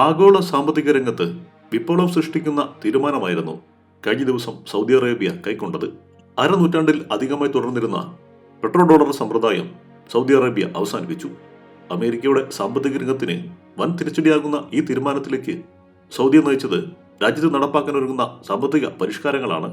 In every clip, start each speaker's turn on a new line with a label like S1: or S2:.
S1: ആഗോള സാമ്പത്തിക രംഗത്ത് വിപ്ലവം സൃഷ്ടിക്കുന്ന തീരുമാനമായിരുന്നു കഴിഞ്ഞ ദിവസം സൗദി അറേബ്യ കൈക്കൊണ്ടത്. അരനൂറ്റാണ്ടിൽ അധികമായി തുടർന്നിരുന്ന പെട്രോ ഡോളർ സമ്പ്രദായം സൗദി അറേബ്യ അവസാനിപ്പിച്ചു. അമേരിക്കയുടെ സാമ്പത്തിക രംഗത്തിന് വൻ തിരിച്ചടിയാകുന്ന ഈ തീരുമാനത്തിലേക്ക് സൗദി നയിച്ചത് രാജ്യത്ത് നടപ്പാക്കാൻ ഒരുങ്ങുന്ന സാമ്പത്തിക പരിഷ്കാരങ്ങളാണ്.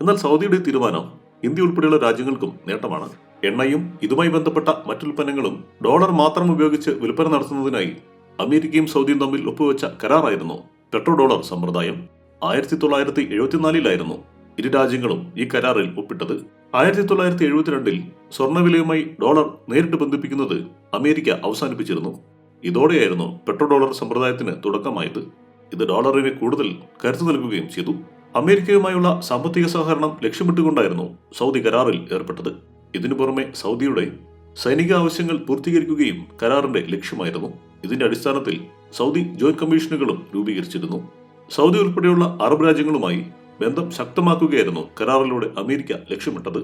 S1: എന്നാൽ സൗദിയുടെ തീരുമാനം ഇന്ത്യ ഉൾപ്പെടെയുള്ള രാജ്യങ്ങൾക്കും നേട്ടമാണ്. എണ്ണയും ഇതുമായി ബന്ധപ്പെട്ട മറ്റുൽപ്പന്നങ്ങളും ഡോളർ മാത്രം ഉപയോഗിച്ച് വിൽപ്പന നടത്തുന്നതിനായി അമേരിക്കയും സൗദിയും തമ്മിൽ ഒപ്പുവെച്ച കരാറായിരുന്നു. പെട്രോ ഡോളർ സമ്പ്രദായം ആയിരത്തി തൊള്ളായിരത്തി എഴുപത്തിനാലിലായിരുന്നു ഇരു രാജ്യങ്ങളും ഈ കരാറിൽ ഒപ്പിട്ടത്. ആയിരത്തി തൊള്ളായിരത്തി എഴുപത്തിരണ്ടിൽ സ്വർണവിലയുമായി ഡോളർ നേരിട്ട് ബന്ധിപ്പിക്കുന്നത് അമേരിക്ക അവസാനിപ്പിച്ചിരുന്നു. ഇതോടെയായിരുന്നു പെട്രോ ഡോളർ സമ്പ്രദായത്തിന് തുടക്കമായത്. ഇത് ഡോളറിന് കൂടുതൽ കരുത്തു നൽകുകയും ചെയ്തു. അമേരിക്കയുമായുള്ള സാമ്പത്തിക സഹകരണം ലക്ഷ്യമിട്ടുകൊണ്ടായിരുന്നു സൗദി കരാറിൽ ഏർപ്പെട്ടത്. ഇതിനു പുറമെ സൗദിയുടെ സൈനിക ആവശ്യങ്ങൾ പൂർത്തീകരിക്കുകയും കരാറിന്റെ ലക്ഷ്യമായിരുന്നു. ഇതിന്റെ അടിസ്ഥാനത്തിൽ സൗദി ജോയിന്റ് കമ്മീഷനുകളും രൂപീകരിച്ചിരുന്നു. സൗദി ഉൾപ്പെടെയുള്ള അറബ് രാജ്യങ്ങളുമായി ബന്ധം ശക്തമാക്കുകയായിരുന്നു കരാറിലൂടെ അമേരിക്ക ലക്ഷ്യമിട്ടത്.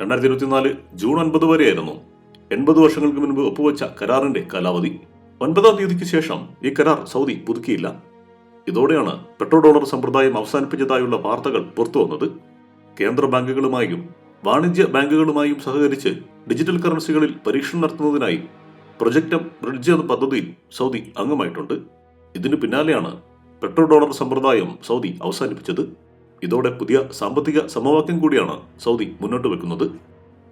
S1: രണ്ടായിരത്തി ഇരുപത്തിനാല് ജൂൺ ഒൻപത് വരെയായിരുന്നു എൺപത് വർഷങ്ങൾക്ക് മുൻപ് ഒപ്പുവെച്ച കരാറിന്റെ കാലാവധി. ഒൻപതാം തീയതിക്ക് ശേഷം ഈ കരാർ സൗദി പുതുക്കിയില്ല. ഇതോടെയാണ് പെട്രോ ഡോളർ സമ്പ്രദായം അവസാനിപ്പിച്ചതായുള്ള വാർത്തകൾ പുറത്തുവന്നത്. കേന്ദ്ര ബാങ്കുകളുമായും വാണിജ്യ ബാങ്കുകളുമായും സഹകരിച്ച് ഡിജിറ്റൽ കറൻസികളിൽ പരീക്ഷണം നടത്തുന്നതിനായി പ്രൊജക്ട് ബ്രിഡ്ജ് എന്ന പദ്ധതിയിൽ സൗദി അംഗമായിട്ടുണ്ട്. ഇതിനു പിന്നാലെയാണ് പെട്രോ ഡോളർ സമ്പ്രദായം സൗദി അവസാനിപ്പിച്ചത്. ഇതോടെ പുതിയ സാമ്പത്തിക സമവാക്യം കൂടിയാണ് സൗദി മുന്നോട്ട് വെക്കുന്നത്.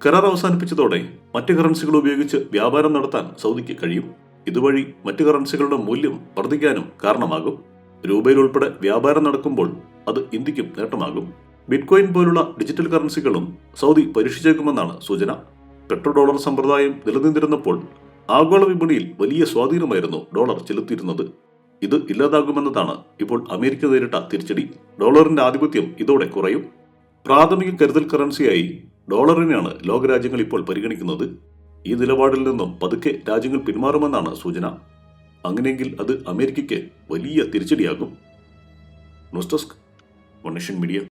S1: കരാർ അവസാനിപ്പിച്ചതോടെ മറ്റ് കറൻസികൾ ഉപയോഗിച്ച് വ്യാപാരം നടത്താൻ സൗദിക്ക് കഴിയും. ഇതുവഴി മറ്റ് കറൻസികളുടെ മൂല്യം വർദ്ധിക്കാനും കാരണമാകും. രൂപയിലുൾപ്പെടെ വ്യാപാരം നടക്കുമ്പോൾ അത് ഇന്ത്യക്കും നേട്ടമാകും. ബിറ്റ്കോയിൻ പോലുള്ള ഡിജിറ്റൽ കറൻസികളും സൗദി പരീക്ഷിച്ചേക്കുമെന്നാണ് സൂചന. പെട്രോ ഡോളർ സമ്പ്രദായം നിലനിന്നിരുന്നപ്പോൾ ആഗോള വിപണിയിൽ വലിയ സ്വാധീനമായിരുന്നു ഡോളർ ചെലുത്തിയിരുന്നത്. ഇത് ഇല്ലാതാകുമെന്നതാണ് ഇപ്പോൾ അമേരിക്ക നേരിട്ട തിരിച്ചടി. ഡോളറിന്റെ ആധിപത്യം ഇതോടെ കുറയും. പ്രാഥമിക കരുതൽ കറൻസിയായി ഡോളറിനെയാണ് ലോകരാജ്യങ്ങൾ ഇപ്പോൾ പരിഗണിക്കുന്നത്. ഈ നിലപാടിൽ നിന്നും പതുക്കെ രാജ്യങ്ങൾ പിന്മാറുമെന്നാണ് സൂചന. അങ്ങനെയെങ്കിൽ അത് അമേരിക്കയ്ക്ക് വലിയ തിരിച്ചടിയാകും. News desk media.